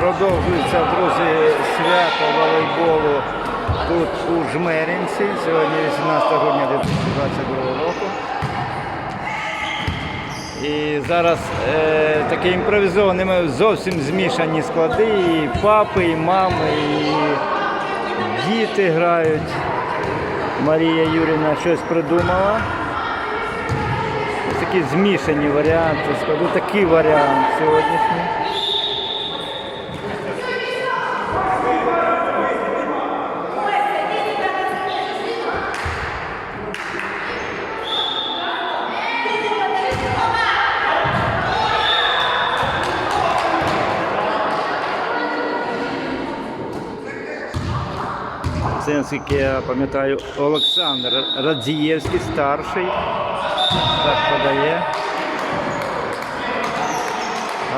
Продовжується, друзі, свято волейболу тут у Жмеринці. Сьогодні 18 грудня 2022 року. І зараз е, таке імпровізоване, ми зовсім змішані склади, і папи, і мами, і діти грають. Марія Юрівна щось придумала. Такі змішані варіанти складу. Такий варіант сьогоднішній. Це, наскільки я пам'ятаю, Олександр Радзієвський, старший. Так подає.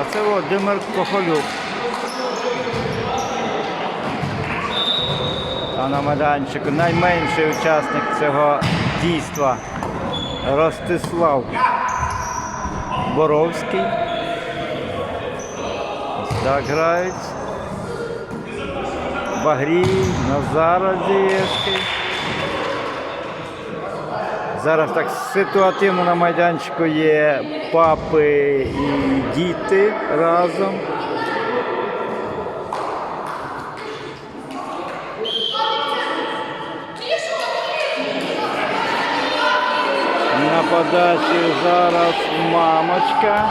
А це Володимир Кохолюк. А на майданчику найменший учасник цього дійства Ростислав Боровський. Ось так грають. Багрій, Назар Радзієвський. Зараз так ситуативно на майданчику є папи і діти разом. На подачі зараз мамочка.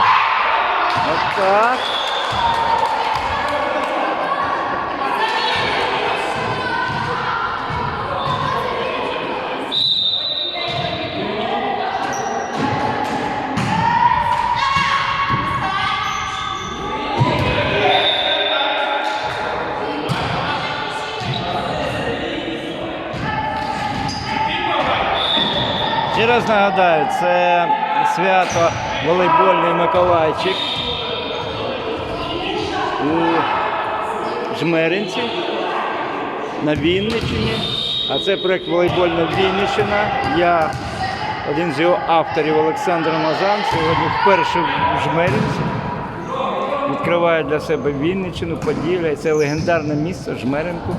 Отак. Ще раз нагадаю, це свято волейбольний Миколайчик у Жмеринці на Вінниччині. А це проект волейбольна Вінниччина. Я один з його авторів Олександр Мазан. Сьогодні вперше в Жмеринці. Відкриває для себе Вінниччину, Поділля. І Це легендарне місце Жмеринку.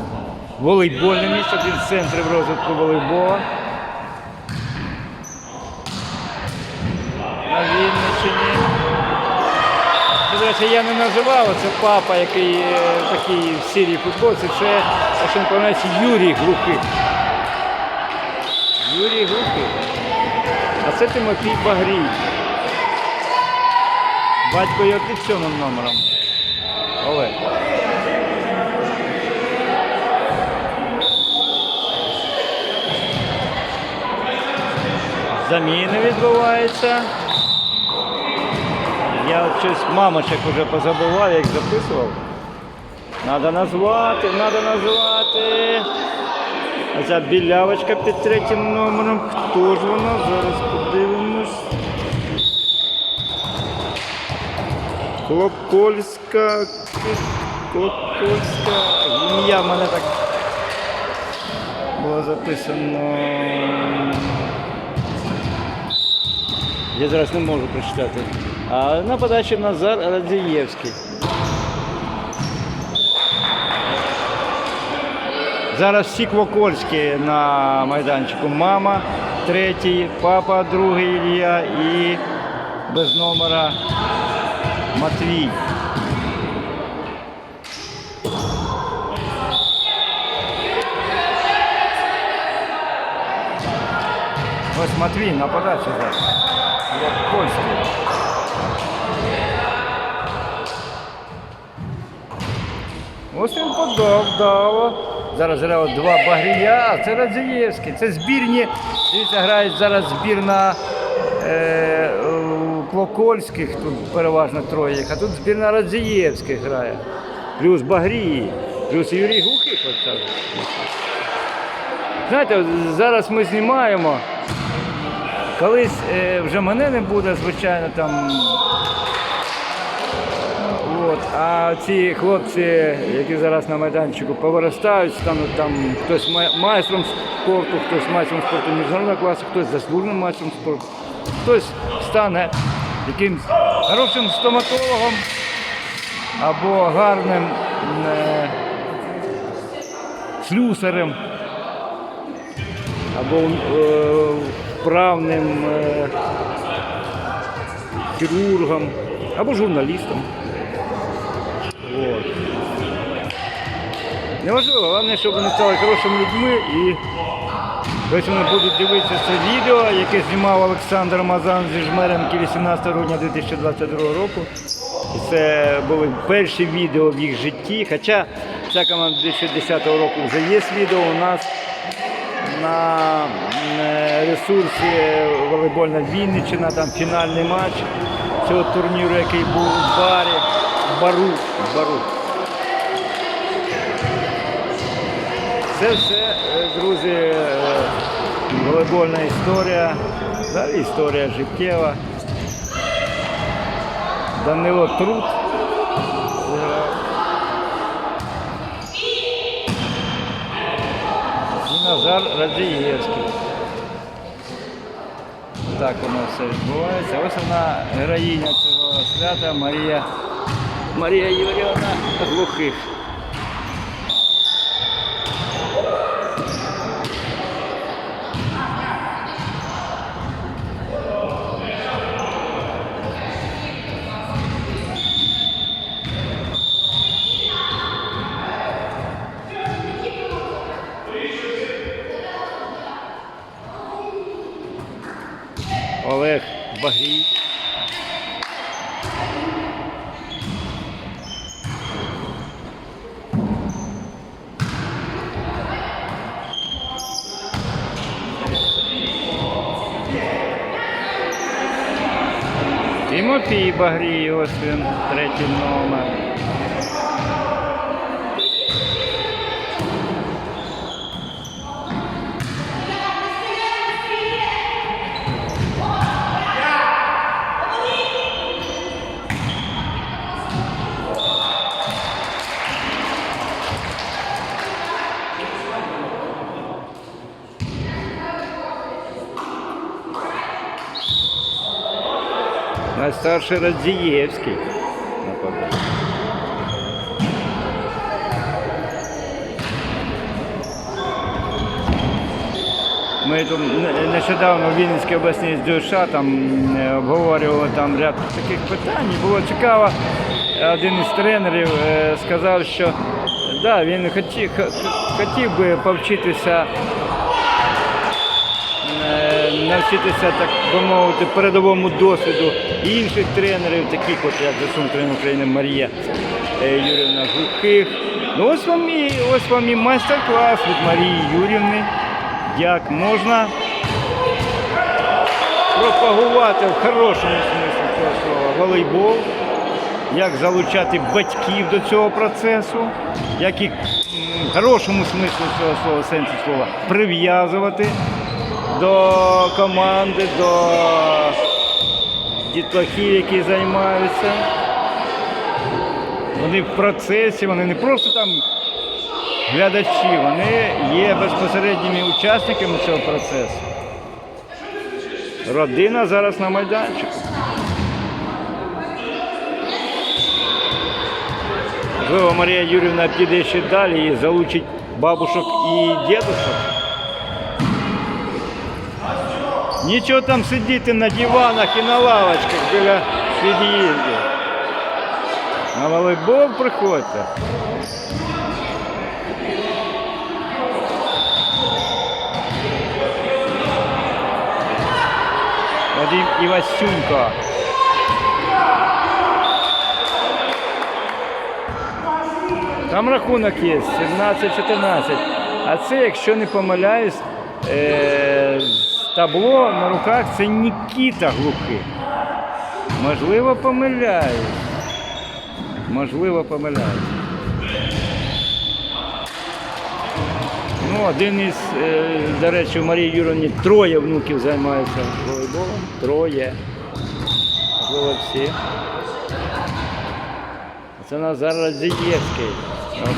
Волейбольне місце, з центрів розвитку волейбола. на Вінниччині. Речі, я не називав, це папа, який е, такий в сірій футболці, це, якщо не помиляюся, Юрій Глухий. Юрій Глухий. А це Тимофій Багрій. Батько його під сьомим номером. Олег. Заміни відбуваються. Я щось мамочок вже позабував, як записував. Надо назвати, надо назвати. А ця білявочка під третім номером. Хто ж вона? Зараз подивимось. Клопольська. Клопольська. Ім'я в мене так було записано. Я зараз не можу прочитати. А на подачі Назар Радзієвський. Зараз всі Квокольські на майданчику. Мама третій, папа другий Ілля і без номера Матвій. Ось Матвій на подачі зараз. Як Ось він подав, дало. Зараз грає два Багрія, а це Радзієвський. Це збірні. Дивіться, грають зараз збірна е, Клокольських, тут переважно троє а тут збірна Радзієвських грає. Плюс Багрії, плюс Юрій Глухих. Оце. Знаєте, зараз ми знімаємо. Колись е, вже мене не буде, звичайно, там. От, а ці хлопці, які зараз на майданчику повиростають, стануть там хтось майстром спорту, хтось майстром спорту міжнародного класу, хтось заслуженим майстром спорту, хтось стане якимсь хорошим стоматологом, або гарним е, слюсарем, або е, вправним е, хірургом, або журналістом. От. Неважливо, головне, щоб вони стали хорошими людьми і ось вони будуть дивитися це відео, яке знімав Олександр Мазан зі Жмеренки 18 грудня 2022 року. Це були перші відео в їх житті. Хоча ця команда 2010 року вже є відео у нас на е, ресурсі волейбольна Вінниччина, там фінальний матч цього турніру, який був в барі, бару, бару. Це все, е, друзі, е, волейбольна історія, взагалі історія життєва. Данило Труд. І Назар Радзієвський. Так воно все відбувається. Ось вона героїня цього свята Марія, Марія Юріївна Глухих. Олег Багрій. Тимофій Багрій, ось він, третій номер. Найстарший Радзієвський. Ми тут нещодавно в Вінницькій обласній СДШ там е, обговорювали там ряд таких питань. Було цікаво. Один із тренерів е, сказав, що да, він хотів, хотів би повчитися навчитися, так би мовити, передовому досвіду інших тренерів, таких от як засум тренер України Марія е, Юрівна Глухих. Ну ось вам і ось вам і майстер-клас від Марії Юрівни, як можна пропагувати в хорошому смислі цього слова? Волейбол, як залучати батьків до цього процесу, як м, в хорошому смислі цього слова, сенсі слова, прив'язувати до команди, до дітлахів, які займаються. Вони в процесі, вони не просто там глядачі, вони є безпосередніми учасниками цього процесу. Родина зараз на майданчику. Можливо, Марія Юрівна піде ще далі і залучить бабушок і дідушок. Нічого там сидіти на диванах і на лавочках біля під'їзду. На волейбол приходьте. Вадим Івасюнько. Там рахунок є 17-14. А це, якщо не помиляюсь, е- табло на руках це Нікіта Глухий. Можливо, помиляюсь. Можливо, помиляюсь. Ну, один із, е, до речі, у Марії Юрівні троє внуків займаються волейболом. Троє. Можливо, всі. Це Назар Радзієвський.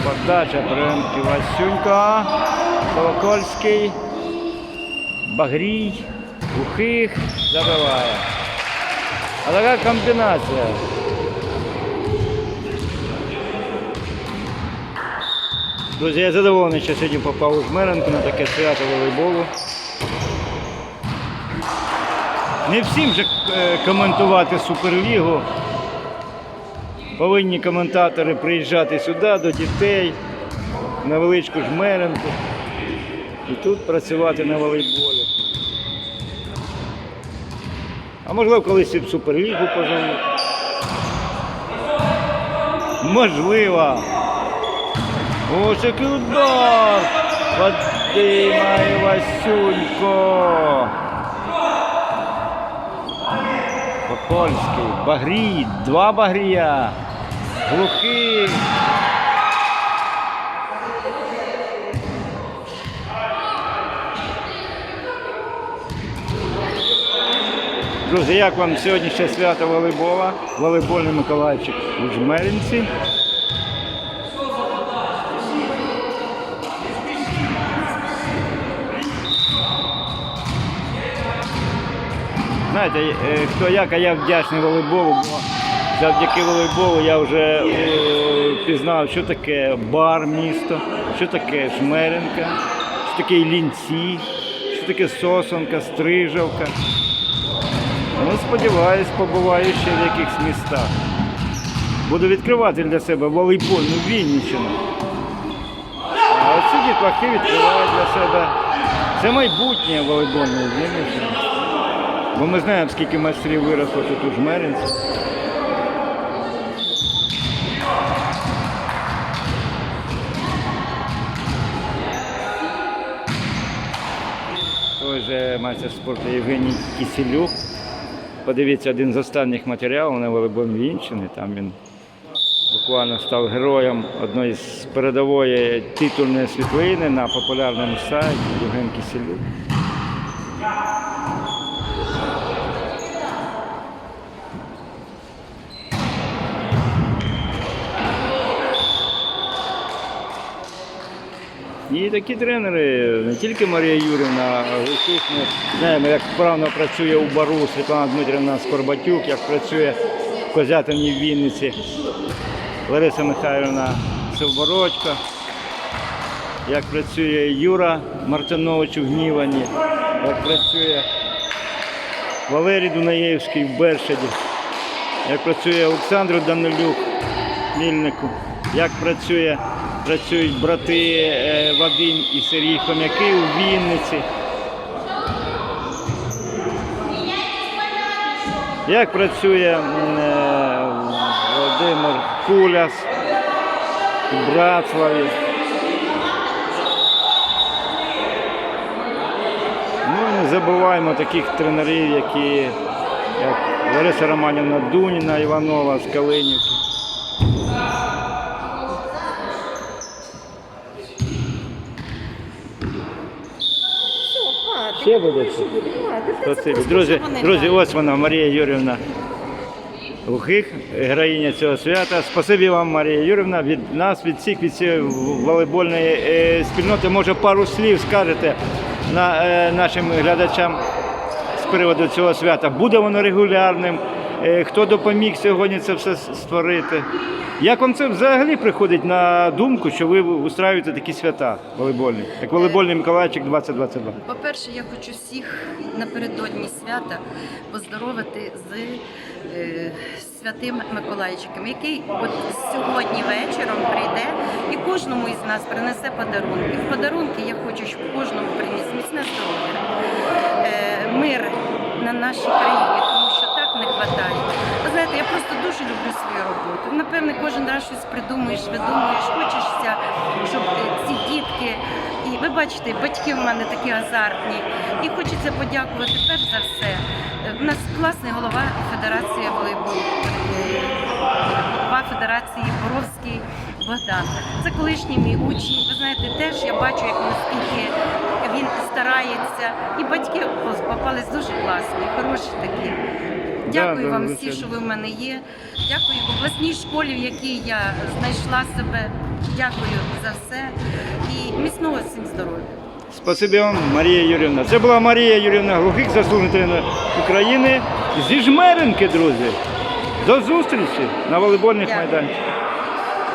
Подача Приемки Васюнько, Колокольський, Багрій, Глухих забиває. А така комбінація. Друзі, я задоволений, що сьогодні попав у Жмеренку на таке свято волейболу. Не всім же е, коментувати Суперлігу. Повинні коментатори приїжджати сюди до дітей, на величку Жмеренку. І тут працювати на волейболі. А можливо, колись і в Суперлігу позовуть. Можливо. Ось який удар! Вадима Івасюнько. Попольський. Багрій. Два багрія. Глухий. Друзі, як вам сьогоднішнє свято волейбола? Волейбольний Миколайчик у Жмеринці. Знаєте, е, хто як, а я вдячний волейболу, бо завдяки волейболу я вже е, пізнав, що таке бар місто, що таке Жмеренка, що таке Іллінці, що таке Сосонка, Стрижавка. Ну, сподіваюсь, побуваю ще в якихось містах. Буду відкривати для себе волейбольну Вінниччину. А оці дітлахи відкривають для себе. Це майбутнє волейбольної Вінниччини. Бо ми знаємо, скільки майстрів виросло тут у Жмеринці. Той же майстер спорту Євгеній Киселюк. Подивіться один з останніх матеріалів на волейбольній Вінчини. Там він буквально став героєм одної з передової титульної світлини на популярному сайті Євген Киселюк. І такі тренери, не тільки Марія Юрівна, а усіх ми знаємо, як вправно працює у бару Світлана Дмитрівна Скорбатюк, як працює в Козятині в Вінниці. Лариса Михайлівна Совбородько, як працює Юра Мартинович у Гнівані, як працює Валерій Дунаєвський в Бершаді, як працює Олександр Данилюк в Мільнику, як працює, працюють брати е, Вадим і Сергій Хомяки у Вінниці. Як працює е, Володимир Куляс у Братславі. Ну не забуваємо таких тренерів, які як Лариса Романівна Дуніна, Іванова з Калинівки. Ще буде? Спасибі. Друзі, друзі, ось вона, Марія Юрівна Глухих, героїня цього свята. Спасибі вам, Марія Юрівна, від нас, від всіх, від цієї волейбольної е, спільноти. Може, пару слів скажете на, е, нашим глядачам з приводу цього свята. Буде воно регулярним? Е, хто допоміг сьогодні це все створити? Як вам це взагалі приходить на думку, що ви устраюєте такі свята волейбольні, як волейбольний Миколаївчик 2022? По-перше, я хочу всіх напередодні свята поздоровити з е, святим Миколайчиком, який от сьогодні вечором прийде і кожному із нас принесе подарунки. В подарунки я хочу, щоб кожному приніс міцне здоров'я, е, мир на нашій країні, тому що так не вистачає. Ви знаєте, я просто дуже люблю свою роботу. Напевне, кожен раз щось придумуєш, видумуєш, хочеться, щоб е, ці дітки. І ви бачите, батьки в мене такі азартні. І хочеться подякувати перш за все. е, У нас класний голова Федерації волейболу. е, Голова Федерації Боровський Богдан. Це колишній мій учень. Ви знаєте, теж я бачу, як наскільки він старається. І батьки попались дуже класні, хороші такі. Дякую вам всі, що ви в мене є. Дякую обласній школі, в якій я знайшла себе. Дякую за все і міцного всім здоров'я. Спасибі вам, Марія Юрівна. Це була Марія Юрівна Глухих, заслужений тренер України зі Жмеренки, друзі. До зустрічі на волейбольних майданчиках.